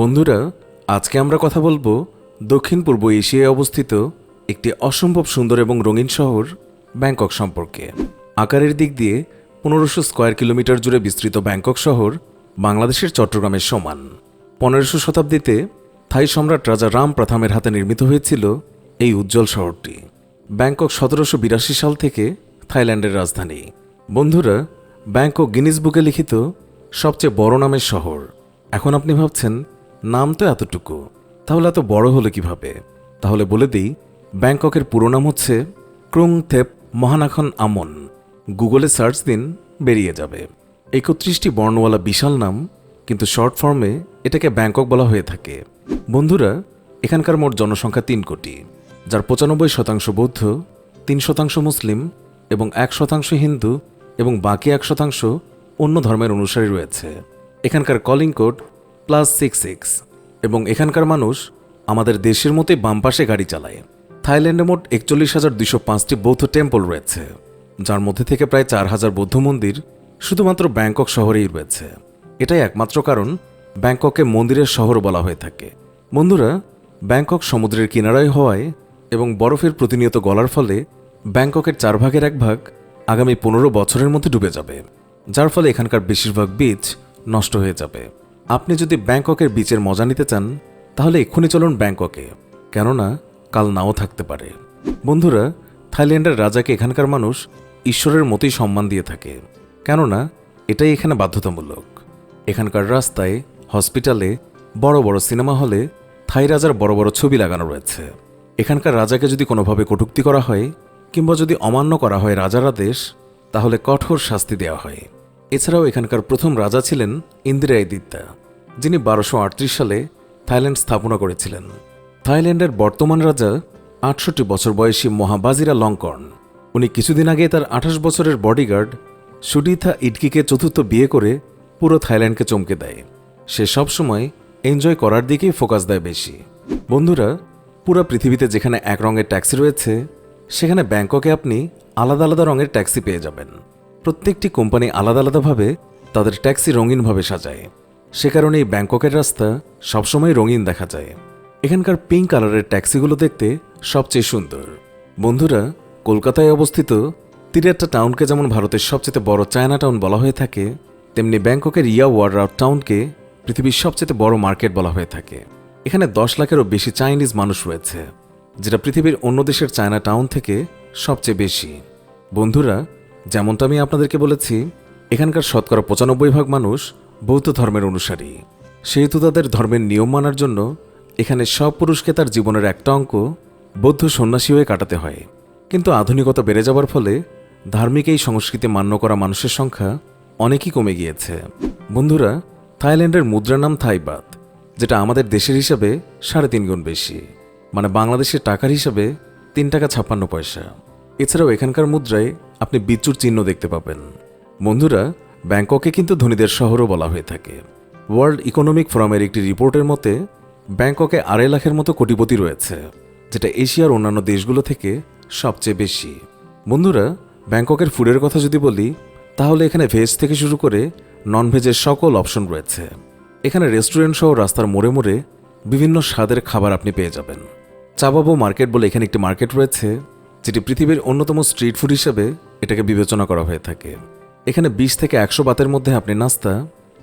বন্ধুরা, আজকে আমরা কথা বলব দক্ষিণ পূর্ব এশিয়ায় অবস্থিত একটি অসম্ভব সুন্দর এবং রঙিন শহর, ব্যাংকক সম্পর্কে। আকারের দিক দিয়ে পনেরোশো স্কোয়ার কিলোমিটার জুড়ে বিস্তৃত ব্যাংকক শহর বাংলাদেশের চট্টগ্রামের সমান। পনেরোশো শতাব্দীতে থাই সম্রাট রাজা রাম প্রথমের হাতে নির্মিত হয়েছিল এই উজ্জ্বল শহরটি। ব্যাংকক সতেরোশো বিরাশি সাল থেকে থাইল্যান্ডের রাজধানী। বন্ধুরা, ব্যাংকক গিনিস বুকে লিখিত সবচেয়ে বড় নামের শহর। এখন আপনি ভাবছেন নাম তো এতটুকু। তাহলে এত বড় হলো কীভাবে? তাহলে বলে দিই, ব্যাংককের পুরো নাম হচ্ছে ক্রুং থেপ মহানাখন আমন। গুগলে সার্চ দিন, বেরিয়ে যাবে। একত্রিশটি বর্ণওয়ালা বিশাল নাম, কিন্তু শর্ট ফর্মে এটাকে ব্যাংকক বলা হয়ে থাকে। বন্ধুরা, এখানকার মোট জনসংখ্যা তিন কোটি, যার পঁচানব্বই শতাংশ বৌদ্ধ, তিন শতাংশ মুসলিম এবং এক শতাংশ হিন্দু এবং বাকি এক শতাংশ অন্য ধর্মের অনুসারী রয়েছে। এখানকার calling code plus six six. এবং এখানকার মানুষ আমাদের দেশের মতোই বাম পাশে গাড়ি চালায়। থাইল্যান্ডে মোট একচল্লিশ হাজার দুশো পাঁচটি বৌদ্ধ টেম্পল রয়েছে, যার মধ্যে থেকে প্রায় চার হাজার বৌদ্ধ মন্দির শুধুমাত্র ব্যাংকক শহরেই রয়েছে। এটাই একমাত্র কারণ ব্যাংককে মন্দিরের শহর বলা হয়ে থাকে। বন্ধুরা, ব্যাংকক সমুদ্রের কিনারায় হওয়ায় এবং বরফের প্রতিনিয়ত গলার ফলে ব্যাংককের চার ভাগের এক ভাগ আগামী পনেরো বছরের মধ্যে ডুবে যাবে, যার ফলে এখানকার বেশিরভাগ বীচ নষ্ট হয়ে যাবে। আপনি যদি ব্যাংককের বিচের মজা নিতে চান, তাহলে এক্ষুনি চলুন ব্যাংককে। কেননা, কাল নাও থাকতে পারে। বন্ধুরা, থাইল্যান্ডের রাজাকে এখানকার মানুষ ঈশ্বরের মতোই সম্মান দিয়ে থাকে। কেননা, এটাই এখানে বাধ্যতামূলক। এখানকার রাস্তায়, হসপিটালে, বড় বড় সিনেমা হলে থাই রাজার বড় বড় ছবি লাগানো রয়েছে। এখানকার রাজাকে যদি কোনোভাবে কটূক্তি করা হয়, কিংবা যদি অমান্য করা হয় রাজার আদেশ, তাহলে কঠোর শাস্তি দেওয়া হয়। এছাড়াও এখানকার প্রথম রাজা ছিলেন ইন্দিরা দিত্যা যিনি বারোশো সালে থাইল্যান্ড স্থাপনা করেছিলেন। থাইল্যান্ডের বর্তমান রাজা আটষট্টি বছর বয়সী মহাবাজিরা লংকর্ন উনি কিছুদিন আগে তার আঠাশ বছরের বডিগার্ড সুডিথা ইডকিকে চতুর্থ বিয়ে করে পুরো থাইল্যান্ডকে চমকে দেয়। সে সবসময় এনজয় করার দিকেই ফোকাস দেয় বেশি। বন্ধুরা, পুরো পৃথিবীতে যেখানে এক রঙের ট্যাক্সি রয়েছে, সেখানে ব্যাংককে আপনি আলাদা আলাদা রঙের ট্যাক্সি পেয়ে যাবেন। প্রত্যেকটি কোম্পানি আলাদা আলাদাভাবে তাদের ট্যাক্সি রঙিনভাবে সাজায়। সে কারণে এই ব্যাংককের রাস্তা সবসময় রঙিন দেখা যায়। এখানকার পিঙ্ক কালারের ট্যাক্সিগুলো দেখতে সবচেয়ে সুন্দর। বন্ধুরা, কলকাতায় অবস্থিত তিরাট্টা টাউনকে যেমন ভারতের সবচেয়ে বড় চায়না টাউন বলা হয়ে থাকে, তেমনি ব্যাংককের ইয়া ওয়ার্ড টাউনকে পৃথিবীর সবচেয়ে বড় মার্কেট বলা হয়ে থাকে। এখানে দশ লাখেরও বেশি চাইনিজ মানুষ রয়েছে, যেটা পৃথিবীর অন্য দেশের চায়না টাউন থেকে সবচেয়ে বেশি। বন্ধুরা যেমনটা আমি আপনাদেরকে বলেছি, এখানকার শতকরা পঁচানব্বই ভাগ মানুষ বৌদ্ধ ধর্মের অনুসারী। সেহেতু তাদের ধর্মের নিয়ম মানার জন্য এখানে সব পুরুষকে তার জীবনের একটা অঙ্ক বৌদ্ধ সন্ন্যাসী হয়ে কাটাতে হয়। কিন্তু আধুনিকতা বেড়ে যাওয়ার ফলে ধার্মিক এই সংস্কৃতি মান্য করা মানুষের সংখ্যা অনেকই কমে গিয়েছে। বন্ধুরা, থাইল্যান্ডের মুদ্রার নাম থাইবাত, যেটা আমাদের দেশের হিসাবে সাড়ে তিন গুণ বেশি মানে বাংলাদেশের টাকার হিসাবে তিন টাকা ছাপ্পান্ন পয়সা। এছাড়াও এখানকার মুদ্রায় আপনি বিচ্যুর চিহ্ন দেখতে পাবেন। বন্ধুরা, ব্যাংককে কিন্তু ধনীদের শহরও বলা হয়ে থাকে। ওয়ার্ল্ড ইকোনমিক ফোরামের একটি রিপোর্টের মতে, ব্যাংককে আড়াই লাখের মতো কোটিপতি রয়েছে, যেটা এশিয়ার অন্যান্য দেশগুলো থেকে সবচেয়ে বেশি। বন্ধুরা, ব্যাংককের ফুডের কথা যদি বলি, তাহলে এখানে ভেজ থেকে শুরু করে নন ভেজের সকল অপশন রয়েছে। এখানে রেস্টুরেন্ট সহ রাস্তার মোড়ে মোড়ে বিভিন্ন স্বাদের খাবার আপনি পেয়ে যাবেন। চাবাবো মার্কেট বলে এখানে একটি মার্কেট রয়েছে, যেটি পৃথিবীর অন্যতম স্ট্রিট ফুড হিসেবে এটাকে বিবেচনা করা হয়ে থাকে। এখানে বিশ থেকে একশো বাতের মধ্যে আপনি নাস্তা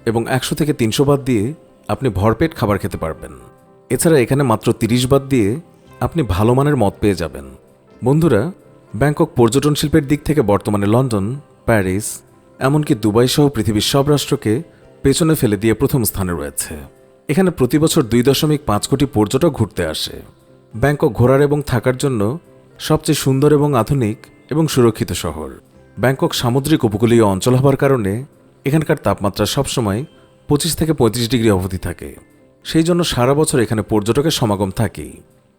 এবং একশো থেকে তিনশো বাত দিয়ে আপনি ভরপেট খাবার খেতে পারবেন। এছাড়া এখানে মাত্র তিরিশ বাত দিয়ে আপনি ভালো মানের মদ পেয়ে যাবেন। বন্ধুরা, ব্যাংকক পর্যটন শিল্পের দিক থেকে বর্তমানে লন্ডন, প্যারিস, এমনকি দুবাই সহ পৃথিবীর সব রাষ্ট্রকে পেছনে ফেলে দিয়ে প্রথম স্থানে রয়েছে। এখানে প্রতি বছর দুই দশমিক পাঁচ কোটি পর্যটক ঘুরতে আসে। ব্যাংকক ঘোরার এবং থাকার জন্য সবচেয়ে সুন্দর এবং আধুনিক এবং সুরক্ষিত শহর। ব্যাংকক সামুদ্রিক উপকূলীয় অঞ্চল হবার কারণে এখানকার তাপমাত্রা সবসময় পঁচিশ থেকে পঁয়ত্রিশ ডিগ্রি অবধি থাকে। সেই জন্য সারা বছর এখানে পর্যটকের সমাগম থাকেই।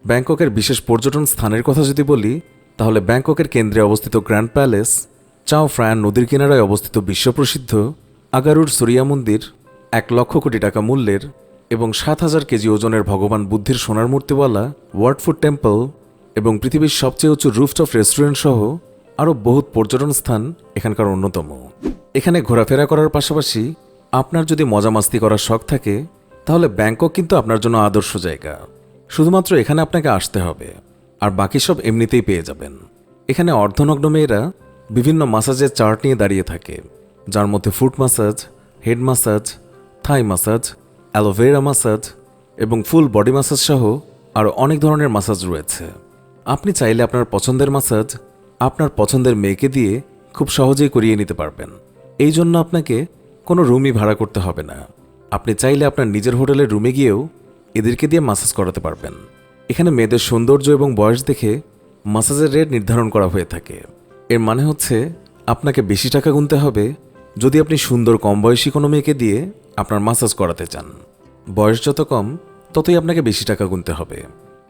ব্যাংককের বিশেষ পর্যটন স্থানের কথা যদি বলি, তাহলে ব্যাংককের কেন্দ্রে অবস্থিত গ্র্যান্ড প্যালেস, চাও ফ্রায়ান নদীর কিনারায় অবস্থিত বিশ্বপ্রসিদ্ধ আগারুর সরিয়া মন্দির, এক লক্ষ কোটি টাকা মূল্যের এবং সাত হাজার কেজি ওজনের ভগবান বুদ্ধির সোনার মূর্তিওয়ালা ওয়ার্ডফুড টেম্পল এবং পৃথিবীর সবচেয়ে উঁচু রুফটপ রেস্টুরেন্ট সহ আরও বহুত পর্যটন স্থান এখানকার অন্যতম। এখানে ঘোরাফেরা করার পাশাপাশি আপনার যদি মজা মাস্তি করার শখ থাকে, তাহলে ব্যাংকক কিন্তু আপনার জন্য আদর্শ জায়গা। শুধুমাত্র এখানে আপনাকে আসতে হবে, আর বাকি সব এমনিতেই পেয়ে যাবেন। এখানে অর্ধনগ্ন মেয়েরা বিভিন্ন মাসাজের চার্ট নিয়ে দাঁড়িয়ে থাকে, যার মধ্যে foot massage head massage Thai massage aloe vera massage এবং ফুল বডি মাসাজ সহ আরও অনেক ধরনের মাসাজ রয়েছে। আপনি চাইলে আপনার পছন্দের মাসাজ আপনার পছন্দের মেয়েকে দিয়ে খুব সহজেই করিয়ে নিতে পারবেন। এই জন্য আপনাকে কোনো রুমই ভাড়া করতে হবে না। আপনি চাইলে আপনার নিজের হোটেলের রুমে গিয়েও এদেরকে দিয়ে মাসাজ করাতে পারবেন। এখানে মেয়েদের সৌন্দর্য এবং বয়স দেখে মাসাজের রেট নির্ধারণ করা হয়ে থাকে। এর মানে হচ্ছে আপনাকে বেশি টাকা গুনতে হবে যদি আপনি সুন্দর কম বয়সী কোনো মেয়েকে দিয়ে আপনার মাসাজ করাতে চান। বয়স যত কম, ততই আপনাকে বেশি টাকা গুনতে হবে।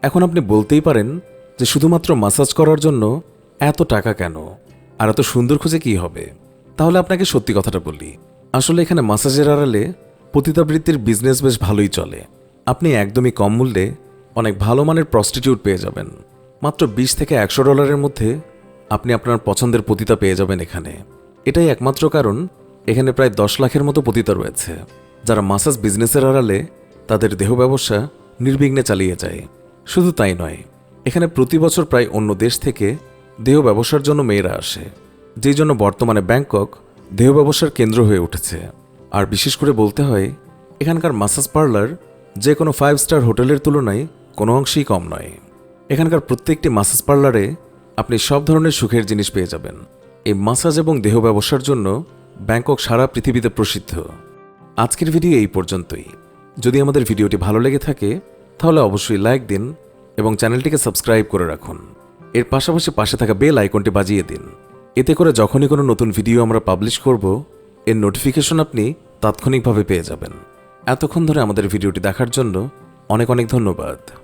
এখন আপনি বলতেই পারেন যে শুধুমাত্র মাসাজ করার জন্য এত টাকা কেন? আর এত সুন্দর খুঁজে কি হবে? তাহলে আপনাকে সত্যি কথাটা বলি। আসলে এখানে মাসাজের আড়ালে পতিতাবৃত্তির বিজনেস বেশ ভালোই চলে। আপনি একদমই কম মূল্যে অনেক ভালো মানের প্রস্টিটিউট পেয়ে যাবেন। মাত্র বিশ থেকে একশো ডলারের মধ্যে আপনি আপনার পছন্দের পতিতা পেয়ে যাবেন এখানে। এটাই একমাত্র কারণ এখানে প্রায় দশ লাখের মতো পতিতা রয়েছে, যারা মাসাজ বিজনেসের আড়ালে তাদের দেহ ব্যবসা নির্বিঘ্নে চালিয়ে যায়। শুধু তাই নয় এখানে প্রতি বছর প্রায় অন্য দেশ থেকে দেহ ব্যবসার জন্য মেয়েরা আসে, যেই জন্য বর্তমানে ব্যাংকক দেহ ব্যবসার কেন্দ্র হয়ে উঠেছে। আর বিশেষ করে বলতে হয়, এখানকার মাসাজ পার্লার যে কোনো ফাইভ স্টার হোটেলের তুলনায় কোনো অংশেই কম নয়। এখানকার প্রত্যেকটি মাসাজ পার্লারে আপনি সব ধরনের সুখের জিনিস পেয়ে যাবেন। এই মাসাজ এবং দেহ ব্যবসার জন্য ব্যাংকক সারা পৃথিবীতে প্রসিদ্ধ। আজকের ভিডিও এই পর্যন্তই। যদি আমাদের ভিডিওটি ভালো লেগে থাকে, তাহলে অবশ্যই লাইক দিন এবং চ্যানেলটিকে সাবস্ক্রাইব করে রাখুন। এর পাশাপাশি পাশে থাকা বেল আইকনটি বাজিয়ে দিন। এতে করে যখনই কোনো নতুন ভিডিও আমরা পাবলিশ করব, এর নোটিফিকেশন আপনি তাৎক্ষণিকভাবে পেয়ে যাবেন। এতক্ষণ ধরে আমাদের ভিডিওটি দেখার জন্য অনেক অনেক ধন্যবাদ।